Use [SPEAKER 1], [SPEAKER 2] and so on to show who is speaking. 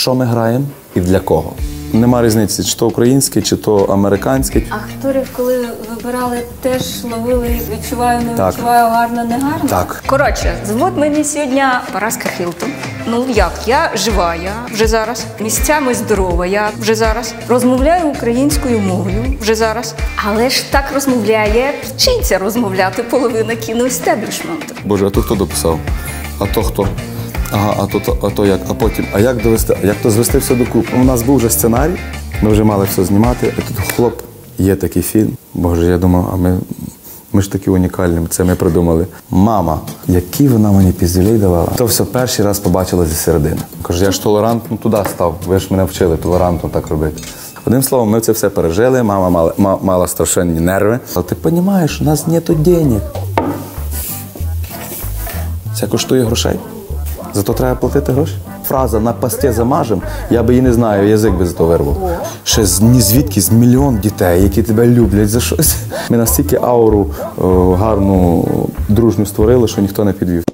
[SPEAKER 1] що ми граємо і для кого. Нема різниці, чи то українське, чи то американське.
[SPEAKER 2] Акторів, коли вибирали, теж ловили відчуваю, не
[SPEAKER 1] Так.
[SPEAKER 2] відчуваю, гарно, не гарно.
[SPEAKER 1] Так.
[SPEAKER 2] Коротше, звуть мені сьогодні Параска Хілтон. Ну як, я жива, я вже зараз. Місцями здорова, я вже зараз. Розмовляю українською мовою вже зараз. Але ж так розмовляє, вчиться розмовляти половина кіноестеблішменту.
[SPEAKER 1] Боже, а то хто дописав? А то хто? Ага, а то, то, а то як? А потім, а як довести? А як то звести все докупи? У нас був вже сценарій, ми вже мали все знімати. А тут хлоп, є такий фільм. Боже, я думав, а ми, ми ж такі унікальні, це ми придумали. Мама, які вона мені піздюлей давала. То все перший раз побачила зі середини. Каже, я ж толерантно туди став. Ви ж мене вчили толерантно так робити. Одним словом, ми це все пережили, мама мала, ма- мала страшенні нерви. Але ти розумієш, у нас нету денег. Це коштує грошей. Зато треба платити гроші. Фраза на пасте замажем, я би її не знаю, язик би за то вирвав. Ще з ні звідки з мільйон дітей, які тебе люблять за щось. Ми настільки ауру о, гарну, дружню створили, що ніхто не підвів.